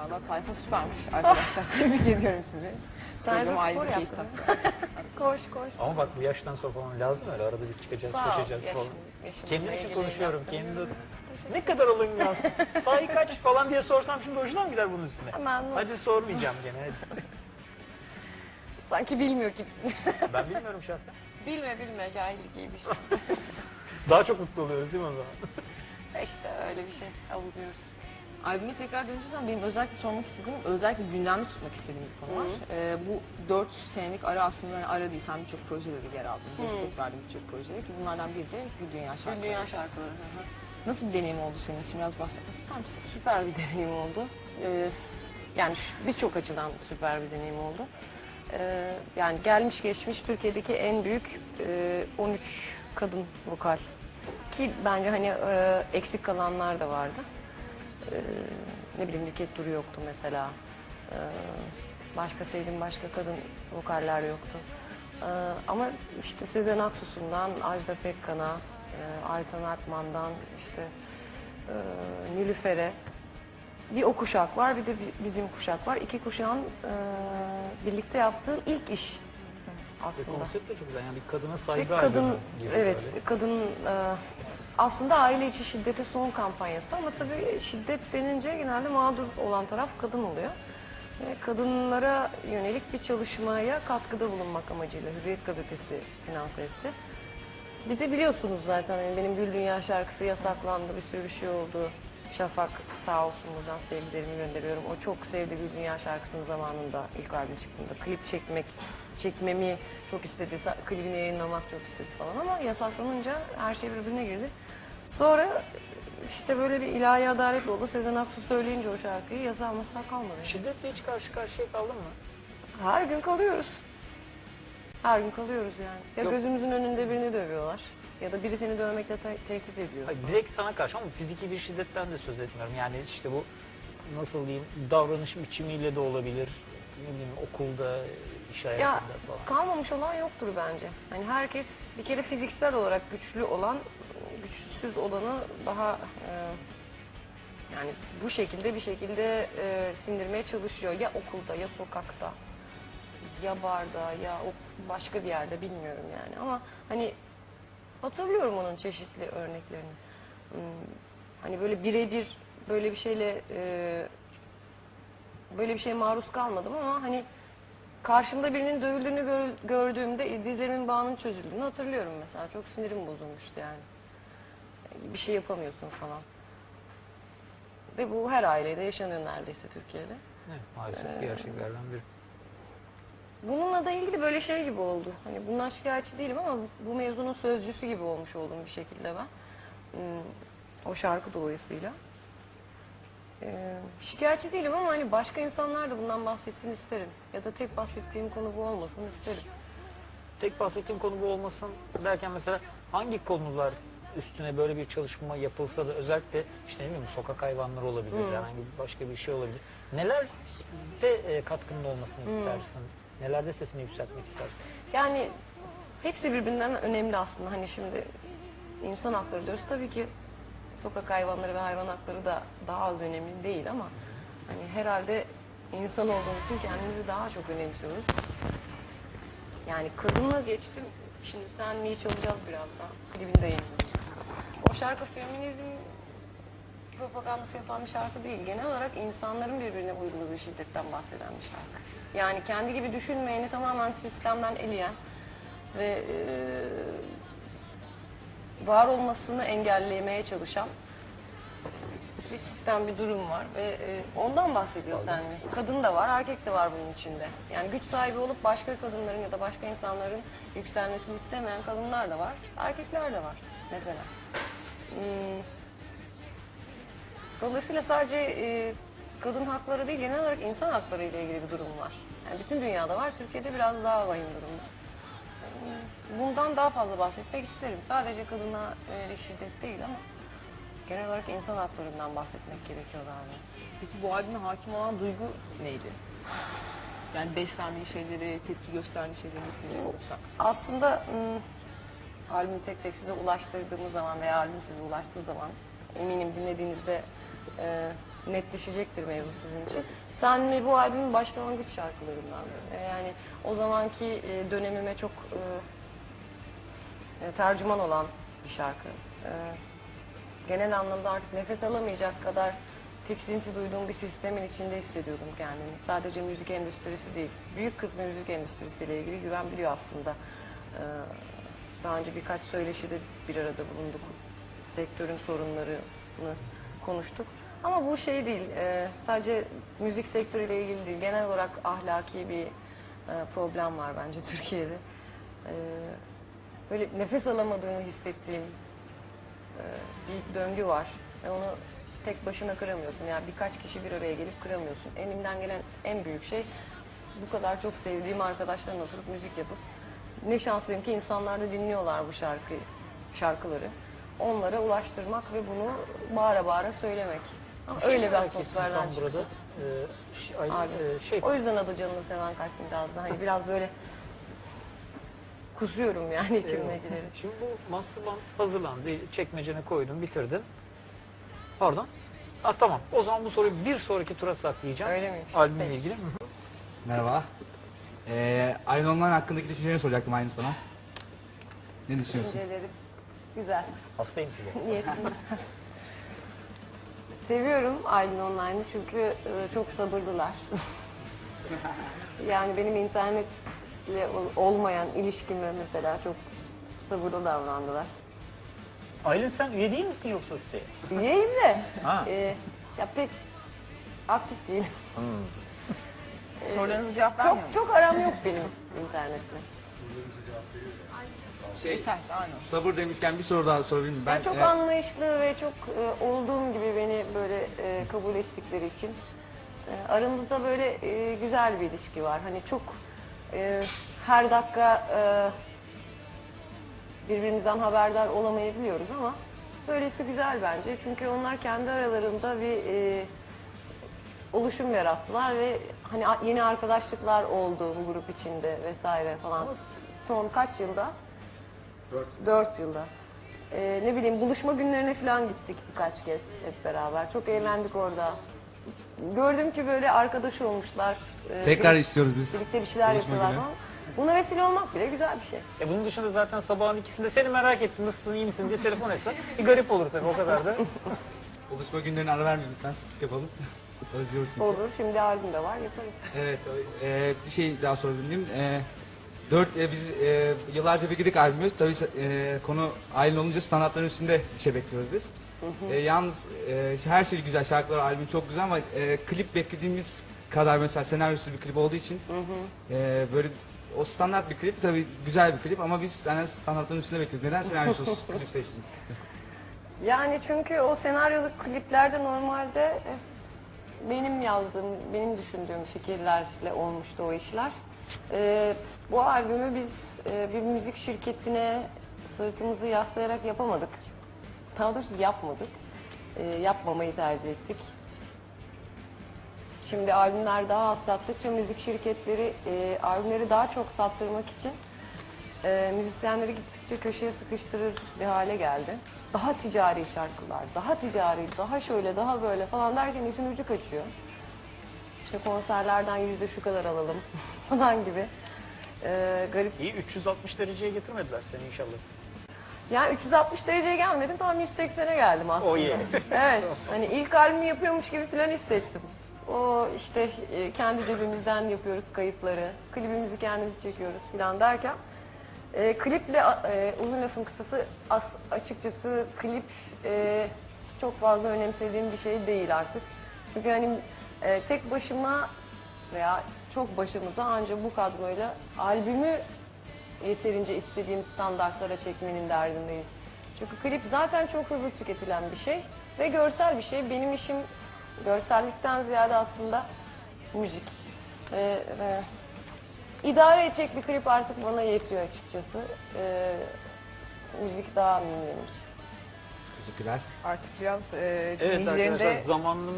Valla tayfa süpermiş arkadaşlar. Tebrik ediyorum sizi. Program ayrı spor bir keyif yaptın. Koş koş. Ama bak bu yaştan sonra falan lazım öyle arada bir çıkacağız, Sağ ol, koşacağız yaşım- falan. yaşımızla Kendim için ilgili konuşuyorum. yaptığın Kendim ne kadar alınmaz. Sahi kaç falan diye sorsam şimdi hoşuna mı gider bunun üstüne? Memnun. Hadi sormayacağım gene. hadi. Sanki bilmiyor kimsin. Ben bilmiyorum şahsen. bilme bilme cahillik iyi bir şey. Daha çok mutlu oluyoruz değil mi o zaman? işte öyle bir şey avunuyoruz. Albüme tekrar dönünce zaman benim özellikle sormak istediğim, özellikle gündemde tutmak istediğim bir konu var. Ee, bu 4 senelik ara aslında hani ara değil, sen birçok projede de yer aldın, destek verdin birçok projede ki bunlardan biri de Gül Dünya Şarkıları. Gül Dünya şarkıları. hı hı. Nasıl bir deneyim oldu senin için? Biraz bahsetmek ister misin? Süper bir deneyim oldu. Ee, yani birçok açıdan süper bir deneyim oldu. Ee, yani gelmiş geçmiş Türkiye'deki en büyük e, 13 kadın vokal. Ki bence hani e, eksik kalanlar da vardı. Ee, ne bileyim Nüket Duru yoktu mesela. Ee, başka sevdiğim başka kadın vokaller yoktu. Ee, ama işte Sezen Aksu'sundan Ajda Pekkan'a, e, Aytan Akman'dan işte e, Nilüfer'e bir o kuşak var bir de bi- bizim kuşak var. İki kuşağın e, birlikte yaptığı ilk iş Ve aslında. konsept de çok güzel. Yani bir kadına Ve saygı kadın albümü gibi evet böyle. kadın e, aslında aile içi şiddete son kampanyası ama tabii şiddet denince genelde mağdur olan taraf kadın oluyor. Kadınlara yönelik bir çalışmaya katkıda bulunmak amacıyla Hürriyet Gazetesi finanse etti. Bir de biliyorsunuz zaten hani benim Gül Dünya şarkısı yasaklandı, bir sürü bir şey oldu. Şafak sağ olsun buradan sevgilerimi gönderiyorum. O çok sevdi Gül Dünya şarkısının zamanında ilk albüm çıktığında. Klip çekmek, çekmemi çok istedi, klibini yayınlamak çok istedi falan ama yasaklanınca her şey birbirine girdi. Sonra işte böyle bir ilahi adalet oldu. Sezen Aksu söyleyince o şarkıyı yasağı masağı kalmadı. Şiddetle hiç karşı karşıya kaldın mı? Her gün kalıyoruz. Her gün kalıyoruz yani. Ya Yok. gözümüzün önünde birini dövüyorlar ya da biri seni dövmekle te- tehdit ediyor. Hayır, direkt sana karşı ama fiziki bir şiddetten de söz etmiyorum. Yani işte bu nasıl diyeyim davranış biçimiyle de olabilir. Ne bileyim okulda, iş hayatında Ya falan. kalmamış olan yoktur bence. Hani herkes bir kere fiziksel olarak güçlü olan, güçsüz olanı daha e, yani bu şekilde bir şekilde e, sindirmeye çalışıyor. Ya okulda ya sokakta ya barda ya o başka bir yerde bilmiyorum yani. Ama hani hatırlıyorum onun çeşitli örneklerini. Hmm, Hani böyle birebir böyle bir şeyle e, böyle bir şeye maruz kalmadım ama hani karşımda birinin dövüldüğünü gör- gördüğümde dizlerimin bağının çözüldüğünü hatırlıyorum mesela. Çok sinirim bozulmuştu yani. Bir şey yapamıyorsun falan. Ve bu her ailede yaşanıyor neredeyse Türkiye'de. Evet, maalesef Ee, gerçeklerden biri. Bununla da ilgili böyle şey gibi oldu. Hani bundan şikayetçi değilim ama bu mevzunun sözcüsü gibi olmuş oldum bir şekilde ben. Hmm, O şarkı dolayısıyla. Ee, şikayetçi değilim ama hani başka insanlar da bundan bahsetsin isterim. Ya da tek bahsettiğim konu bu olmasın isterim. Tek bahsettiğim konu bu olmasın derken mesela hangi konular üstüne böyle bir çalışma yapılsa da özellikle işte ne bileyim sokak hayvanları olabilir, herhangi bir başka bir şey olabilir. Nelerde e, katkının olmasını istersin? Nelerde sesini yükseltmek istersin? Yani hepsi birbirinden önemli aslında. Hani şimdi insan hakları diyoruz. Tabii ki sokak hayvanları ve hayvan hakları da daha az önemli değil ama hani herhalde insan olduğumuz için kendimizi daha çok önemsiyoruz. Yani kadını geçtim. Şimdi sen mi çalacağız birazdan. Klibini de yayınlayacağım. O şarkı feminizm propagandası yapan bir şarkı değil. Genel olarak insanların birbirine uyguladığı şiddetten bahseden bir şarkı. Yani kendi gibi düşünmeyeni tamamen sistemden eleyen ve e, var olmasını engellemeye çalışan bir sistem, bir durum var ve e, ondan bahsediyor Selmi. Kadın da var, erkek de var bunun içinde. Yani güç sahibi olup başka kadınların ya da başka insanların yükselmesini istemeyen kadınlar da var, erkekler de var mesela. Hmm. Dolayısıyla sadece e, kadın hakları değil, genel olarak insan hakları ile ilgili bir durum var. Yani bütün dünyada var, Türkiye'de biraz daha vahim durumda. Bundan daha fazla bahsetmek isterim. Sadece kadına yönelik şiddet değil ama genel olarak insan haklarından bahsetmek gerekiyor galiba. Peki bu albüme hakim olan duygu neydi? Yani beslendiği şeyleri, tepki gösterdiği şeyleri düşünecek olursak. Aslında hmm, albümü tek tek size ulaştırdığımız zaman veya albüm size ulaştığı zaman eminim dinlediğinizde e, netleşecektir mevzu sizin için. Sen mi bu albümün başlangıç şarkılarından. E, Yani o zamanki e, dönemime çok e, e, tercüman olan bir şarkı. E, genel anlamda artık nefes alamayacak kadar tiksinti duyduğum bir sistemin içinde hissediyordum kendimi. Sadece müzik endüstrisi değil. Büyük kısmı müzik endüstrisiyle ilgili güven biliyor aslında. Ee, daha önce birkaç söyleşide bir arada bulunduk. Sektörün sorunlarını konuştuk. Ama bu şey değil, e, sadece müzik sektörüyle ilgili değil. Genel olarak ahlaki bir e, problem var bence Türkiye'de. E, böyle nefes alamadığını hissettiğim e, bir döngü var. Ve onu tek başına kıramıyorsun. Yani birkaç kişi bir araya gelip kıramıyorsun. Elimden gelen en büyük şey bu kadar çok sevdiğim arkadaşlarla oturup müzik yapıp ne şanslıyım ki insanlar da dinliyorlar bu şarkıyı, şarkıları. Onlara ulaştırmak ve bunu bağıra bağıra söylemek. Ama öyle bir atmosferden çıktı. burada. Ee, ş- ay- Abi. e, şey O yüzden adı canını seven kaçsın biraz da. Hani biraz böyle kusuyorum yani içimdekileri. Şimdi bu master band hazırlandı. Çekmecene koydun, bitirdin. Pardon. Ah, tamam. O zaman bu soruyu bir sonraki tura saklayacağım. Öyle mi? Albümle Peki. ilgili. Hı hı. Merhaba. Ee, Iron Online hakkındaki düşüncelerini soracaktım aynı sana. Ne düşünüyorsun? Düşünceleri güzel. Hastayım size. Niyetimiz. Seviyorum Aylin Online'ı çünkü e, çok sabırlılar. yani benim internetle ol- olmayan ilişkime mesela çok sabırlı davrandılar. Aylin sen üye değil misin yoksa siteye? Üyeyim de Ha. e, ya pek aktif değilim. Sorularınıza cevap vermiyor Çok çok aram yok benim internetle. Şey, Yeter, aynen. sabır demişken bir soru daha sorabilir miyim? Ben çok e, anlayışlı ve çok e, olduğum gibi beni böyle e, kabul ettikleri için e, aramızda böyle e, güzel bir ilişki var. Hani çok e, her dakika e, birbirimizden haberdar olamayabiliyoruz ama böylesi güzel bence. Çünkü onlar kendi aralarında bir e, oluşum yarattılar ve hani yeni arkadaşlıklar oldu bu grup içinde vesaire falan. Son kaç yılda? Dört yılda. Ee, ne bileyim buluşma günlerine falan gittik birkaç kez hep beraber. Çok eğlendik orada. Gördüm ki böyle arkadaş olmuşlar. Ee, Tekrar bir- istiyoruz biz. Birlikte bir şeyler buluşma yapıyorlar günü. falan. Buna vesile olmak bile güzel bir şey. E bunun dışında zaten sabahın ikisinde seni merak ettim nasılsın iyi misin diye telefon etsen bir garip olur tabii o kadar da. Buluşma günlerine ara vermeyin lütfen sık sık yapalım. Özlüyoruz çünkü. Olur. Şimdi albüm de var yaparız. Evet, e, bir şey daha sorabilir miyim? E, dört, e, biz e, yıllarca birlikte albümümüz. Tabii e, konu Aylin olunca standartların üstünde bir şey bekliyoruz biz. E, yalnız e, her şey güzel, şarkılar, albüm çok güzel ama e, klip beklediğimiz kadar mesela senaryosu bir klip olduğu için e, böyle o standart bir klip tabii güzel bir klip ama biz yani standartların üstünde bekliyoruz. Neden senaryosuz klip seçtin? Yani çünkü o senaryolu kliplerde normalde e, benim yazdığım, benim düşündüğüm fikirlerle olmuştu o işler. E, bu albümü biz e, bir müzik şirketine sırtımızı yaslayarak yapamadık. Daha doğrusu yapmadık. E, yapmamayı tercih ettik. Şimdi albümler daha az sattıkça müzik şirketleri e, albümleri daha çok sattırmak için e, müzisyenleri gittikçe köşeye sıkıştırır bir hale geldi. Daha ticari şarkılar, daha ticari, daha şöyle, daha böyle falan derken ipin ucu kaçıyor. İşte konserlerden yüzde şu kadar alalım falan gibi. E, garip. İyi 360 dereceye getirmediler seni inşallah. Yani 360 dereceye gelmedim, tam 180'e geldim aslında. Oh yeah. evet, hani ilk albümü yapıyormuş gibi falan hissettim. O işte e, kendi cebimizden yapıyoruz kayıtları, klibimizi kendimiz çekiyoruz falan derken e, kliple e, uzun lafın kısası as, açıkçası klip e, çok fazla önemsediğim bir şey değil artık. Çünkü hani e, tek başıma veya çok başımıza ancak bu kadroyla albümü yeterince istediğim standartlara çekmenin derdindeyiz. Çünkü klip zaten çok hızlı tüketilen bir şey ve görsel bir şey. Benim işim görsellikten ziyade aslında müzik. Ve, ve idare edecek bir klip artık bana yetiyor açıkçası. Ee, müzik daha mühim benim için. Teşekkürler. Artık biraz e, Evet dinleyicilerin arkadaşlar de zamanını